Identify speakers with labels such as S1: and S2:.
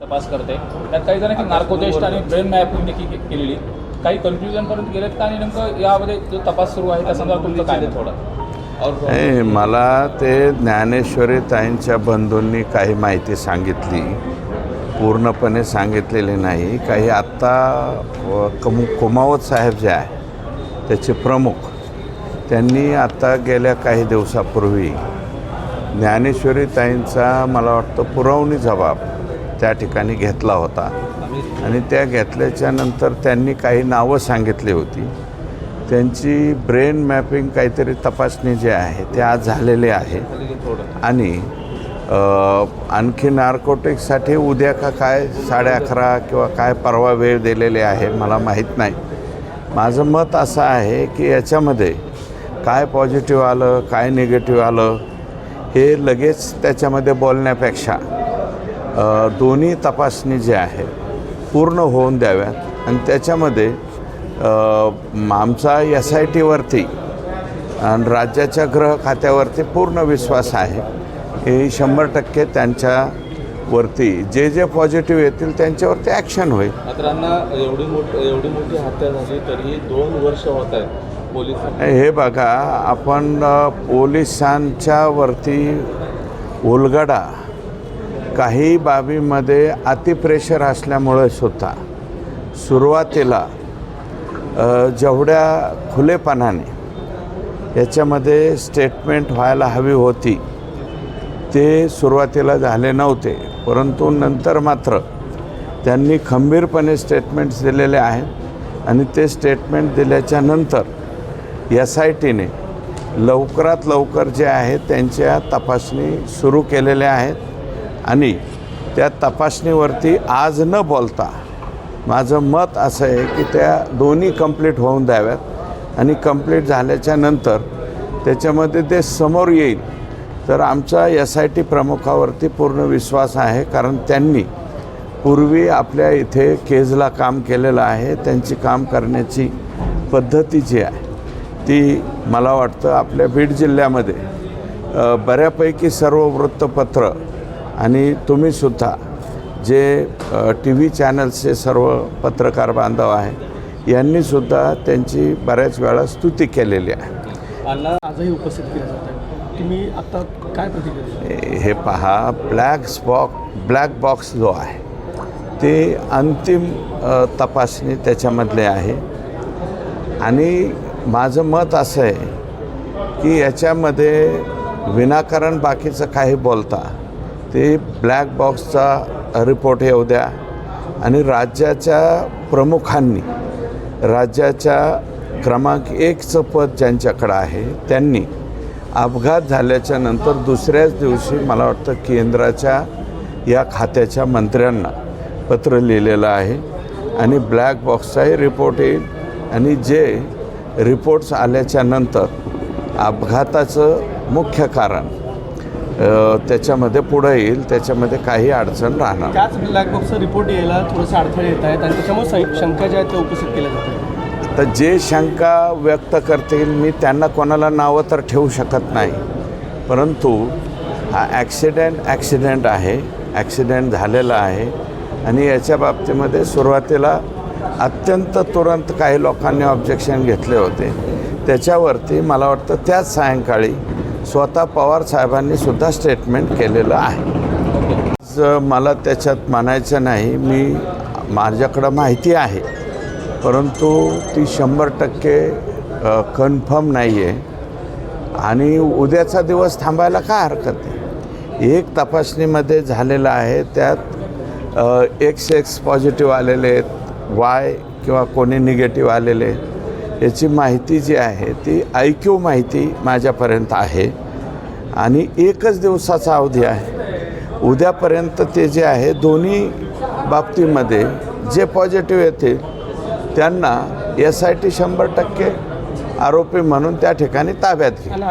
S1: तपास करते. त्यात काही जणांनी नार्को टेस्ट आणि ब्रेन मॅपिंग देखील केलेली काही कन्फ्युजनपर्यंत गेलेत का? आणि नेमकं यामध्ये जो तपास सुरू आहे त्या संदर्भात तुमचं काय थोडं
S2: मला ते ज्ञानेश्वरी ताईंच्या बंधूंनी काही माहिती सांगितली. पूर्णपणे सांगितलेली नाही. काही आत्ता कमु कुमावत साहेब जे आहे त्याचे प्रमुख त्यांनी आत्ता गेल्या काही दिवसापूर्वी ज्ञानेश्वरी ताईंचा मला वाटतं पुरवणी जबाब त्या ठिकाणी घेतला होता. आणि त्या घेतल्याच्या नंतर त्यांनी काही नावं सांगितली होती. त्यांची ब्रेन मॅपिंग काहीतरी तपासणी जी आहे ते आज झालेली आहे. आणि आणखी नार्कोटिक्ससाठी उद्या का काय साडे अकरा किंवा काय परवा वेळ दिलेली आहे मला माहीत नाही. माझं मत असं आहे की याच्यामध्ये काय पॉझिटिव्ह आलं काय निगेटिव्ह आलं हे लगेच त्याच्यामध्ये बोलण्यापेक्षा दोन्ही तपासणी जी आहे पूर्ण होऊन द्याव्यात. आणि त्याच्यामध्ये आमचा एस आय टीवरती आणि राज्याच्या गृह खात्यावरती पूर्ण विश्वास आहे. हे शंभर टक्के त्यांच्यावरती जे जे पॉझिटिव्ह येतील त्यांच्यावरती ॲक्शन होईल.
S3: मात्र अण्णा एवढी मोठी एवढी मोठी हत्या झाली तरीही दोन वर्ष होत आहेत पोलीस
S2: हे बघा आपण अ, पोलिसांच्या वरती उलगडा काही बाबीमध्ये अतिप्रेशर असल्यामुळे सुद्धा सुरुवातीला जेवढ्या खुलेपणाने याच्यामध्ये स्टेटमेंट व्हायला हवी होती ते सुरुवातीला झाले नव्हते. परंतु नंतर मात्र त्यांनी खंबीरपणे स्टेटमेंट्स दिलेले आहेत आणि ते स्टेटमेंट दिल्याच्या नंतर एस आय टीने लवकरात लवकर जे आहे त्यांच्या तपासणी सुरू केलेल्या आहेत. आणि त्या तपासणीवरती आज न बोलता माझं मत असं आहे की त्या दोन्ही कंप्लीट होऊन द्याव्यात आणि कंप्लीट झाल्याच्यानंतर त्याच्यामध्ये ते समोर येईल. तर आमचा एस आय टी प्रमुखावरती पूर्ण विश्वास आहे कारण त्यांनी पूर्वी आपल्या इथे केजला काम केलेलं आहे त्यांची काम करण्याची पद्धती जी आहे ती मला वाटतं आपल्या बीड जिल्ह्यामध्ये बऱ्यापैकी सर्व वृत्तपत्र आणि तुम्हीसुद्धा जे टी व्ही चॅनल्सचे सर्व पत्रकार बांधव आहे यांनीसुद्धा त्यांची बऱ्याच वेळा स्तुती केलेली आहे.
S4: आजही उपस्थित केलं जात तुम्ही आता काय प्रतिक्रिया?
S2: हे पहा ब्लॅक बॉक्स ब्लॅक बॉक्स जो आहे ते अंतिम तपासणी त्याच्यामधले आहे. आणि माझं मत असं आहे की याच्यामध्ये विनाकारण बाकीचं काही बोलता ते ब्लॅक बॉक्सचा रिपोर्ट येऊ द्या आणि राज्याच्या प्रमुखांनी राज्याच्या क्रमांक एकचं पद ज्यांच्याकडं आहे त्यांनी अपघात झाल्याच्यानंतर दुसऱ्याच दिवशी मला वाटतं केंद्राच्या या खात्याच्या मंत्र्यांना पत्र लिहिलेलं आहे. आणि ब्लॅक बॉक्सचाही रिपोर्ट येईल. आणि जे रिपोर्ट्स आल्याच्यानंतर अपघाताचं मुख्य कारण त्याच्यामध्ये पुढं येईल त्याच्यामध्ये काही अडचण राहणार.
S4: त्याच ब्लॅक बॉक्सचा रिपोर्ट यायला थोडेसे अडथळे येत आहेत आणि त्याच्यामुळे शंका ज्या आहेत त्या उपस्थित केल्या जातात.
S2: तर जे शंका व्यक्त करतील मी त्यांना कोणाला नावं तर ठेवू शकत नाही. परंतु हा ॲक्सिडेंट ॲक्सिडेंट आहे. ॲक्सिडेंट झालेला आहे. आणि याच्या बाबतीमध्ये सुरुवातीला अत्यंत तुरंत काही लोकांनी ऑब्जेक्शन घेतले होते. त्याच्यावरती मला वाटतं त्याच सायंकाळी स्वतः पवार साहेबांनी सुद्धा स्टेटमेंट केलेलं आहे. ज- मला त्याच्यात म्हणायचं नाही मी माझ्याकडं माहिती आहे. परंतु ती शंभर टक्के कन्फर्म नाही आहे आणि उद्याचा दिवस थांबायला काय हरकत आहे? एक तपासणीमध्ये झालेलं आहे त्यात एक्स एक्स पॉझिटिव्ह आलेले आहेत वाय किंवा कोणी निगेटिव्ह आलेले आहेत. याची माहिती जी आहे ती ऐक्यू माहिती माझ्यापर्यंत आहे. आणि एकच दिवसाचा अवधी आहे. उद्यापर्यंत ते जे आहे दोन्ही बाबतीमध्ये जे पॉझिटिव्ह येतील त्यांना एस आय टी शंभर टक्के आरोपी म्हणून त्या ठिकाणी ताब्यात घेईल.